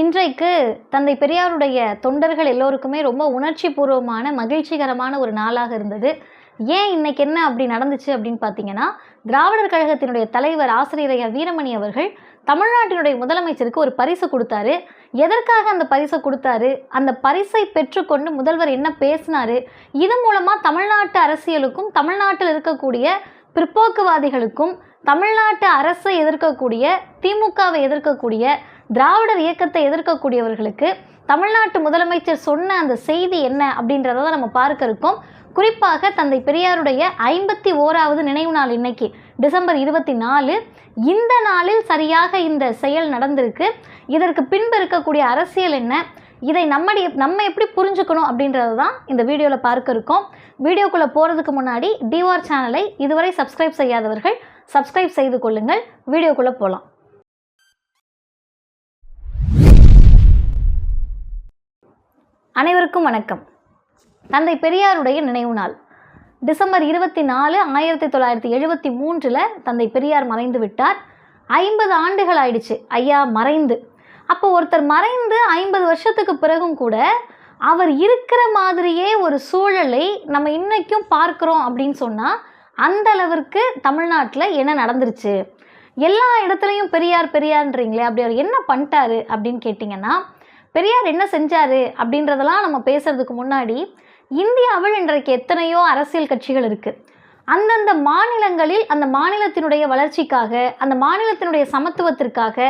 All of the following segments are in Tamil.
இன்றைக்கு தந்தை பெரியாருடைய தொண்டர்கள் எல்லோருக்குமே ரொம்ப உணர்ச்சி பூர்வமான மகிழ்ச்சிகரமான ஒரு நாளாக இருந்தது. ஏன் இன்னைக்கு என்ன அப்படி நடந்துச்சு அப்படின்னு பார்த்தீங்கன்னா திராவிடர் கழகத்தினுடைய தலைவர் ஆசிரியர் ஐயா வீரமணி அவர்கள் தமிழ்நாட்டினுடைய முதலமைச்சருக்கு ஒரு பரிசு கொடுத்தாரு. எதற்காக அந்த பரிசை கொடுத்தாரு? அந்த பரிசை பெற்றுக்கொண்டு முதல்வர் என்ன பேசினாரு? இது மூலமாக தமிழ்நாட்டு அரசியலுக்கும் தமிழ்நாட்டில் இருக்கக்கூடிய பிற்போக்குவாதிகளுக்கும் தமிழ்நாட்டு அரசை எதிர்க்கக்கூடிய திமுகவை எதிர்க்கக்கூடிய திராவிடர் இயக்கத்தை எதிர்க்கக்கூடியவர்களுக்கு தமிழ்நாட்டு முதலமைச்சர் சொன்ன அந்த செய்தி என்ன அப்படின்றத தான் நம்ம பார்க்க இருக்கோம். குறிப்பாக தந்தை பெரியாருடைய ஐம்பத்தி ஓராவது நினைவு நாள் இன்னைக்கு டிசம்பர் இருபத்தி நாலு. இந்த நாளில் சரியாக இந்த செயல் நடந்திருக்கு. இதற்கு பின்பு இருக்கக்கூடிய அரசியல் என்ன? இதை நம்முடைய நம்ம எப்படி புரிஞ்சுக்கணும் அப்படின்றது தான் இந்த வீடியோவில் பார்க்க இருக்கோம். வீடியோக்குள்ளே போகிறதுக்கு முன்னாடி டிவார் சேனலை இதுவரை சப்ஸ்கிரைப் செய்யாதவர்கள் சப்ஸ்கிரைப் செய்து கொள்ளுங்கள். வீடியோக்குள்ளே போகலாம் அனைவருக்கும் வணக்கம். தந்தை பெரியாருடைய நினைவு நாள். டிசம்பர் இருபத்தி நாலு ஆயிரத்தி தொள்ளாயிரத்தி எழுபத்தி மூன்றில் தந்தை பெரியார் மறைந்து விட்டார். ஐம்பது ஆண்டுகள் ஆயிடுச்சு. ஐயா மறைந்து. அப்போ ஒருத்தர் மறைந்து ஐம்பது வருஷத்துக்கு பிறகும் கூட அவர் இருக்கிற மாதிரியே ஒரு சூழலை நம்ம இன்றைக்கும் பார்க்குறோம் அப்படின்னு சொன்னால் அந்த அளவிற்கு தமிழ்நாட்டில் என்ன நடந்துருச்சு? எல்லா இடத்துலையும் பெரியார் பெரியார்ன்றீங்களே அப்படி அவர் என்ன பண்ணிட்டாரு அப்படின்னு கேட்டிங்கன்னா பெரியார் என்ன செஞ்சாரு அப்படின்றதெல்லாம் நம்ம பேசுறதுக்கு முன்னாடி இந்தியாவில் இன்றைக்கு எத்தனையோ அரசியல் கட்சிகள் இருக்குது அந்தந்த மாநிலங்களில் அந்த மாநிலத்தினுடைய வளர்ச்சிக்காக அந்த மாநிலத்தினுடைய சமத்துவத்திற்காக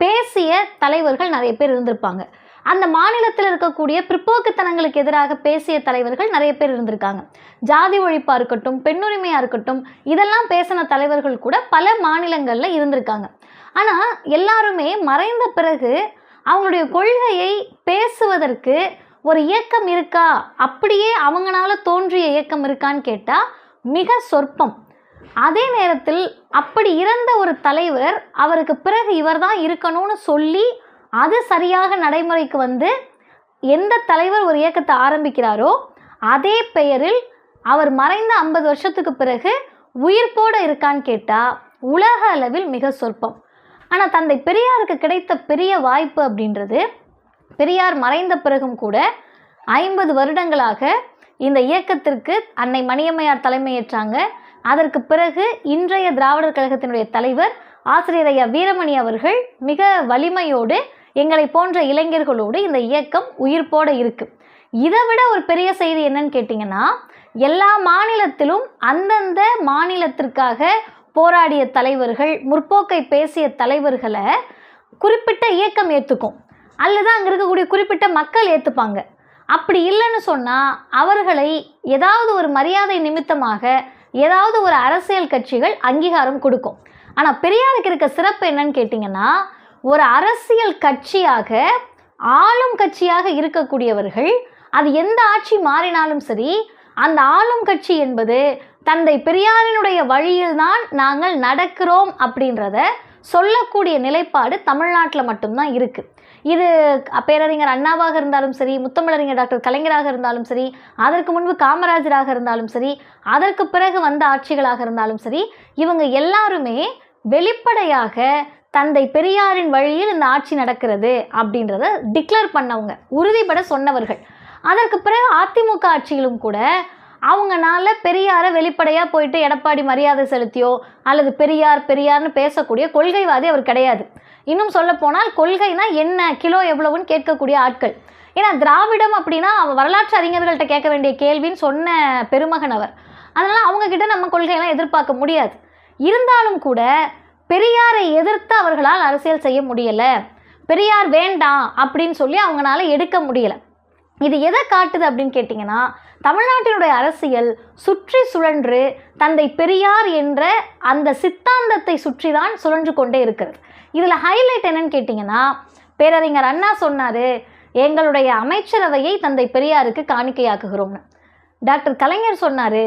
பேசிய தலைவர்கள் நிறைய பேர் இருந்திருப்பாங்க. அந்த மாநிலத்தில் இருக்கக்கூடிய பிற்போக்குத்தனங்களுக்கு எதிராக பேசிய தலைவர்கள் நிறைய பேர் இருந்திருக்காங்க. ஜாதி ஒழிப்பாக இருக்கட்டும் பெண்ணுரிமையாக இருக்கட்டும் இதெல்லாம் பேசின தலைவர்கள் கூட பல மாநிலங்களில் இருந்திருக்காங்க. ஆனால் எல்லாருமே மறைந்த பிறகு அவங்களுடைய கொள்கையை பேசுவதற்கு ஒரு இயக்கம் இருக்கா? அப்படியே அவங்களால தோன்றிய இயக்கம் இருக்கான்னு கேட்டால் மிக சொற்பம். அதே நேரத்தில் அப்படி இறந்த ஒரு தலைவர் அவருக்கு பிறகு இவர் தான் இருக்கணும்னு சொல்லி அது சரியாக நடைமுறைக்கு வந்து எந்த தலைவர் ஒரு இயக்கத்தை ஆரம்பிக்கிறாரோ அதே பெயரில் அவர் மறைந்த ஐம்பது வருஷத்துக்கு பிறகு உயிர்ப்போடு இருக்கான்னு கேட்டால் உலக அளவில் மிக சொற்பம். ஆனால் தந்தை பெரியாருக்கு கிடைத்த பெரிய வாய்ப்பு அப்படின்றது பெரியார் மறைந்த பிறகும் கூட ஐம்பது வருடங்களாக இந்த இயக்கத்திற்கு அன்னை மணியம்மையார் தலைமையேற்றாங்க. அதற்கு பிறகு இன்றைய திராவிடர் கழகத்தினுடைய தலைவர் ஆசிரியர் ஐயா வீரமணி அவர்கள் மிக வலிமையோடு எங்களை போன்ற இளைஞர்களோடு இந்த இயக்கம் உயிர்ப்போடு இருக்கு. இதை விட ஒரு பெரிய செய்தி என்னன்னு கேட்டிங்கன்னா எல்லா மாநிலத்திலும் அந்தந்த மாநிலத்திற்காக போராடிய தலைவர்கள் முற்போக்கை பேசிய தலைவர்களை குறிப்பிட்ட இயக்கம் ஏற்றுக்கும் அல்லது அங்கே இருக்கக்கூடிய குறிப்பிட்ட மக்கள் ஏற்றுப்பாங்க அப்படி இல்லைன்னு சொன்னால் அவர்களை ஏதாவது ஒரு மரியாதை நிமித்தமாக ஏதாவது ஒரு அரசியல் கட்சிகள் அங்கீகாரம் கொடுக்கும். ஆனால் பெரியாருக்கு இருக்க சிறப்பு என்னன்னு கேட்டிங்கன்னா ஒரு அரசியல் கட்சியாக ஆளும் கட்சியாக இருக்கக்கூடியவர்கள் அது எந்த ஆட்சி மாறினாலும் சரி அந்த ஆளும் கட்சி என்பது தந்தை பெரியாரினுடைய வழியில்தான் நாங்கள் நடக்கிறோம் அப்படின்றத சொல்லக்கூடிய நிலைப்பாடு தமிழ்நாட்டில் மட்டும்தான் இருக்குது இது பேரறிஞர் அண்ணாவாக இருந்தாலும் சரி முத்தமிழறிஞர் டாக்டர் கலைஞராக இருந்தாலும் சரி அதற்கு முன்பு காமராஜராக இருந்தாலும் சரி அதற்கு பிறகு வந்த ஆட்சிகளாக இருந்தாலும் சரி இவங்க எல்லாருமே வெளிப்படையாக தந்தை பெரியாரின் வழியில் இந்த ஆட்சி நடக்கிறது அப்படின்றத டிக்ளேர் பண்ணவங்க உறுதிப்பட சொன்னவர்கள். அதற்கு பிறகு அதிமுக ஆட்சியிலும் கூட அவங்கனால பெரியாரை வெளிப்படையாக போயிட்டு எடப்பாடி மரியாதை செலுத்தியோ அல்லது பெரியார் பெரியார்னு பேசக்கூடிய கொள்கைவாதி அவர் கிடையாது. இன்னும் சொல்ல போனால் கொள்கைனா என்ன கிலோ எவ்வளவுன்னு கேட்கக்கூடிய ஆட்கள். ஏன்னா திராவிடம் அப்படின்னா அவ வரலாற்று அறிஞர்கள்ட்ட கேட்க வேண்டிய கேள்வின்னு சொன்ன பெருமகன் அவர். அதனால் அவங்கக்கிட்ட நம்ம கொள்கையெல்லாம் எதிர்பார்க்க முடியாது. இருந்தாலும் கூட பெரியாரை எதிர்த்து அவர்களால் அரசியல் செய்ய முடியலை. பெரியார் வேண்டாம் அப்படின்னு சொல்லி அவங்களால எடுக்க முடியலை. இது எதை காட்டுது அப்படின்னு கேட்டிங்கன்னா தமிழ்நாட்டினுடைய அரசியல் சுற்றி சுழன்று தந்தை பெரியார் என்ற அந்த சித்தாந்தத்தை சுற்றி தான் சுழன்று கொண்டே இருக்கிறது. இதில் ஹைலைட் என்னன்னு கேட்டிங்கன்னா பேரறிஞர் அண்ணா சொன்னார் எங்களுடைய அமைச்சரவையை தந்தை பெரியாருக்கு காணிக்கையாக்குகிறோம்னு. டாக்டர் கலைஞர் சொன்னார்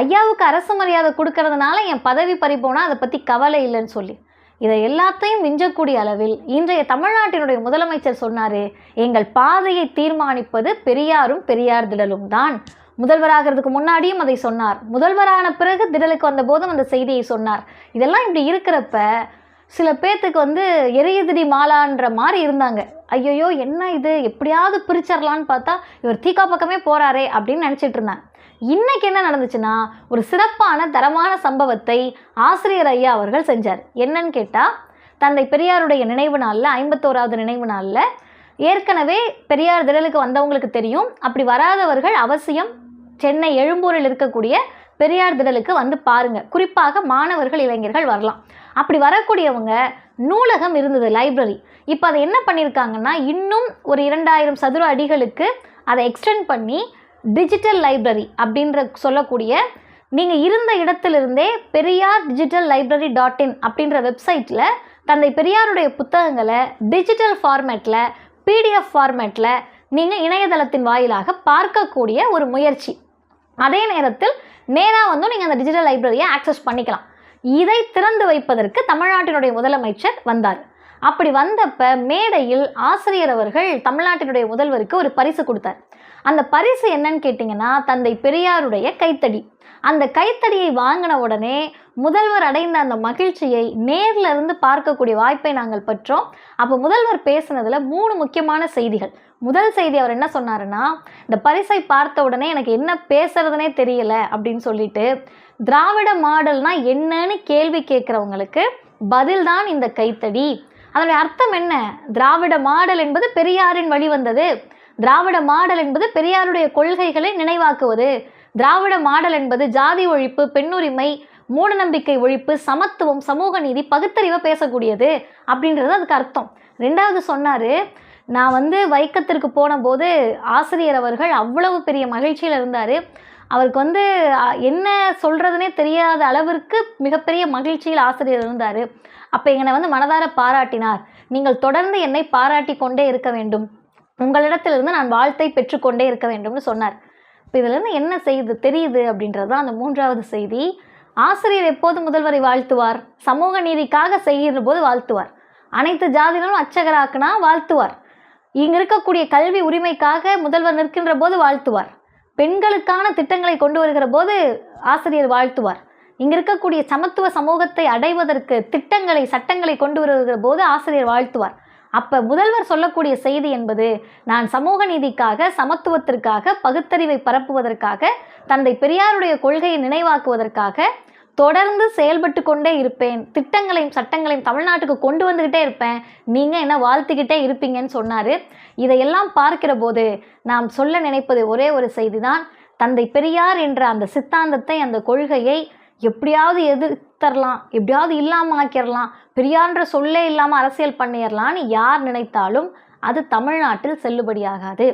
ஐயாவுக்கு அரசு மரியாதை கொடுக்கறதுனால என் பதவி பறிப்போனா அதை பற்றி கவலை இல்லைன்னு சொல்லி. இதை எல்லாத்தையும் மிஞ்சக்கூடிய அளவில் இன்றைய தமிழ்நாட்டினுடைய முதலமைச்சர் சொன்னார் எங்கள் பாதையை தீர்மானிப்பது பெரியாரும் பெரியார் திடலும் தான். முதல்வராகிறதுக்கு முன்னாடியும் அதை சொன்னார். முதல்வரான பிறகு திடலுக்கு வந்த போதும் அந்த செய்தியை சொன்னார். இதெல்லாம் இப்படி இருக்கிறப்ப சில பேர்த்துக்கு வந்து எரியதிரி மாலான்ற மாதிரி இருந்தாங்க. ஐயையோ என்ன இது? எப்படியாவது பிரிச்சிடலான்னு பார்த்தா இவர் தீக்கா பக்கமே போகிறாரே அப்படின்னு நினச்சிட்டு இருந்தாங்க. இன்னைக்கு என்ன நடந்துச்சுன்னா ஒரு சிறப்பான தரமான சம்பவத்தை ஆசிரியர் ஐயா அவர்கள் செஞ்சார். என்னன்னு கேட்டால் தந்தை பெரியாருடைய நினைவு நாளில் ஐம்பத்தோராவது நினைவு நாளில் ஏற்கனவே பெரியார் திடலுக்கு வந்தவங்களுக்கு தெரியும். அப்படி வராதவர்கள் அவசியம் சென்னை எழும்பூரில் இருக்கக்கூடிய பெரியார் திடலுக்கு வந்து பாருங்கள் குறிப்பாக மாணவர்கள் இளைஞர்கள் வரலாம். அப்படி வரக்கூடியவங்க நூலகம் இருந்தது லைப்ரரி இப்போ அதை என்ன பண்ணியிருக்காங்கன்னா இன்னும் ஒரு இரண்டாயிரம் சதுர அடிகளுக்கு அதை எக்ஸ்டெண்ட் பண்ணி டிஜிட்டல் லைப்ரரி அப்படின்ற சொல்லக்கூடிய நீங்கள் இருந்த இடத்திலிருந்தே Periyar digital library dot in அப்படின்ற வெப்சைட்டில் தந்தை பெரியாருடைய புத்தகங்களை டிஜிட்டல் ஃபார்மேட்டில் பிடிஎஃப் ஃபார்மேட்டில் நீங்கள் இணையதளத்தின் வாயிலாக பார்க்கக்கூடிய ஒரு முயற்சி. அதே நேரத்தில் நேராக வந்து நீங்கள் அந்த டிஜிட்டல் லைப்ரரியை ஆக்சஸ் பண்ணிக்கலாம். இதை திறந்து வைப்பதற்கு தமிழ்நாட்டினுடைய முதலமைச்சர் வந்தார். அப்படி வந்தப்ப மேடையில் ஆசிரியர் அவர்கள் தமிழ்நாட்டினுடைய முதல்வருக்கு ஒரு பரிசு கொடுத்தார். அந்த பரிசு என்னன்னு கேட்டிங்கன்னா தந்தை பெரியாருடைய கைத்தடி. அந்த கைத்தடியை வாங்கின உடனே முதல்வர் அடைந்த அந்த மகிழ்ச்சியை நேரில் இருந்து பார்க்கக்கூடிய வாய்ப்பை நாங்கள் பெற்றோம். அப்போ முதல்வர் பேசினதில் மூணு முக்கியமான செய்திகள். முதல் செய்தி அவர் என்ன சொன்னாருன்னா இந்த பரிசை பார்த்த உடனே எனக்கு என்ன பேசுறதுனே தெரியல அப்படின்னு சொல்லிட்டு திராவிட மாடல்னா என்னன்னு கேள்வி கேட்குறவங்களுக்கு பதில்தான் இந்த கைத்தடி. அதனுடைய அர்த்தம் என்ன? திராவிட மாடல் என்பது பெரியாரின் வழி வந்தது. திராவிட மாடல் என்பது பெரியாருடைய கொள்கைகளை நினைவாக்குவது. திராவிட மாடல் என்பது ஜாதி ஒழிப்பு பெண்ணுரிமை மூடநம்பிக்கை ஒழிப்பு சமத்துவம் சமூக நீதி பகுத்தறிவை பேசக்கூடியது அப்படின்றது அதுக்கு அர்த்தம். ரெண்டாவது சொன்னார் நான் வந்து வைக்கத்திற்கு போனபோது ஆசிரியர் அவர்கள் அவ்வளவு பெரிய மகிழ்ச்சியில் இருந்தார். அவருக்கு வந்து என்ன சொல்கிறதுனே தெரியாத அளவிற்கு மிகப்பெரிய மகிழ்ச்சியில் ஆசிரியர் இருந்தார். அப்போ என்னை வந்து மனதார பாராட்டினார். நீங்கள் தொடர்ந்து என்னை பாராட்டி கொண்டே இருக்க வேண்டும். உங்களிடத்திலிருந்து நான் வாழ்த்தை பெற்றுக்கொண்டே இருக்க வேண்டும்னு சொன்னார். இப்போ இதுலேருந்து என்ன செய்யுது தெரியுது? அப்படின்றது தான் அந்த மூன்றாவது செய்தி. ஆசிரியர் எப்போது முதல்வரை வாழ்த்துவார்? சமூக நீதிக்காக செய்கிற போது வாழ்த்துவார். அனைத்து ஜாதிகளும் அச்சகராக்குனா வாழ்த்துவார். இங்க இருக்கக்கூடிய கல்வி உரிமைக்காக முதல்வர் நிற்கின்ற போது வாழ்த்துவார். பெண்களுக்கான திட்டங்களை கொண்டு வருகிற போது ஆசிரியர் வாழ்த்துவார். இங்க இருக்கக்கூடிய சமத்துவ சமூகத்தை அடைவதற்கு திட்டங்களை சட்டங்களை கொண்டு வருகிற போது ஆசிரியர் வாழ்த்துவார். அப்ப முதல்வர் சொல்லக்கூடிய செய்தி என்பது நான் சமூக நீதிக்காக சமத்துவத்திற்காக பகுத்தறிவை பரப்புவதற்காக தந்தை பெரியாருடைய கொள்கையை நினைவாக்குவதற்காக தொடர்ந்து செயல்பட்டு கொண்டே இருப்பேன். திட்டங்களையும் சட்டங்களையும் தமிழ்நாட்டுக்கு கொண்டு வந்துக்கிட்டே இருப்பேன். நீங்கள் என்ன வாழ்த்துக்கிட்டே இருப்பீங்கன்னு சொன்னார். இதையெல்லாம் பார்க்கிற போது நாம் சொல்ல நினைப்பது ஒரே ஒரு செய்தி தான் தந்தை பெரியார் என்ற அந்த சித்தாந்தத்தை அந்த கொள்கையை எப்படியாவது எதிர்த்தரலாம் எப்படியாவது இல்லாமல் ஆக்கிடலாம் பெரியார்ன்ற சொல்லே இல்லாமல் அரசியல் பண்ணிடலான்னு யார் நினைத்தாலும் அது தமிழ்நாட்டில் செல்லுபடியாகாது.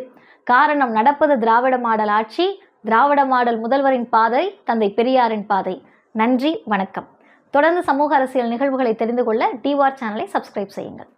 காரணம் நடப்பது திராவிட மாடல் ஆட்சி திராவிட மாடல் முதல்வரின் பாதை தந்தை பெரியாரின் பாதை. நன்றி வணக்கம். தொடர்ந்து சமூக அரசியல் நிகழ்வுகளை தெரிந்து கொள்ள டிவார் சேனலை சப்ஸ்கிரைப் செய்யுங்கள்.